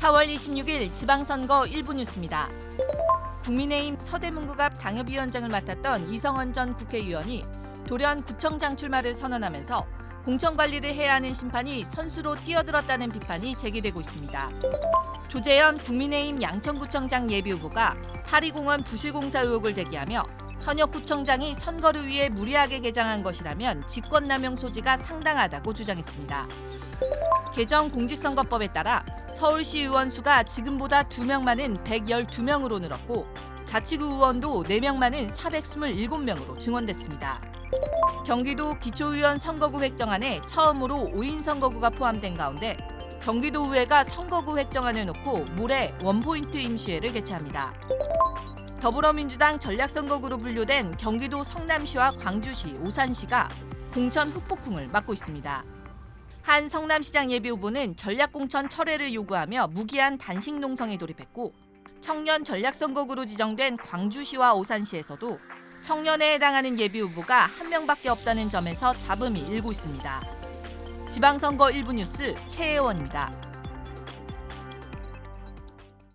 4월 26일 지방선거 1부 뉴스입니다. 국민의힘 서대문구 앞 당협위원장을 맡았던 이성원 전 국회의원이 돌연 구청장 출마를 선언하면서 공천관리를 해야 하는 심판이 선수로 뛰어들었다는 비판이 제기되고 있습니다. 조재현 국민의힘 양천구청장 예비후보가 파리공원 부실공사 의혹을 제기하며 현역 구청장이 선거를 위해 무리하게 개장한 것이라면 직권남용 소지가 상당하다고 주장했습니다. 개정 공직선거법에 따라 서울시 의원 수가 지금보다 2명 많은 112명으로 늘었고 자치구 의원도 4명 많은 427명으로 증원됐습니다. 경기도 기초의원 선거구 획정안에 처음으로 5인 선거구가 포함된 가운데 경기도의회가 선거구 획정안을 놓고 모레 원포인트 임시회를 개최합니다. 더불어민주당 전략선거구로 분류된 경기도 성남시와 광주시, 오산시가 공천 흑폭풍을 맞고 있습니다. 한 성남시장 예비후보는 전략공천 철회를 요구하며 무기한 단식 농성에 돌입했고 청년 전략선거구로 지정된 광주시와 오산시에서도 청년에 해당하는 예비후보가 한 명밖에 없다는 점에서 잡음이 일고 있습니다. 지방선거 1부 뉴스 최혜원입니다.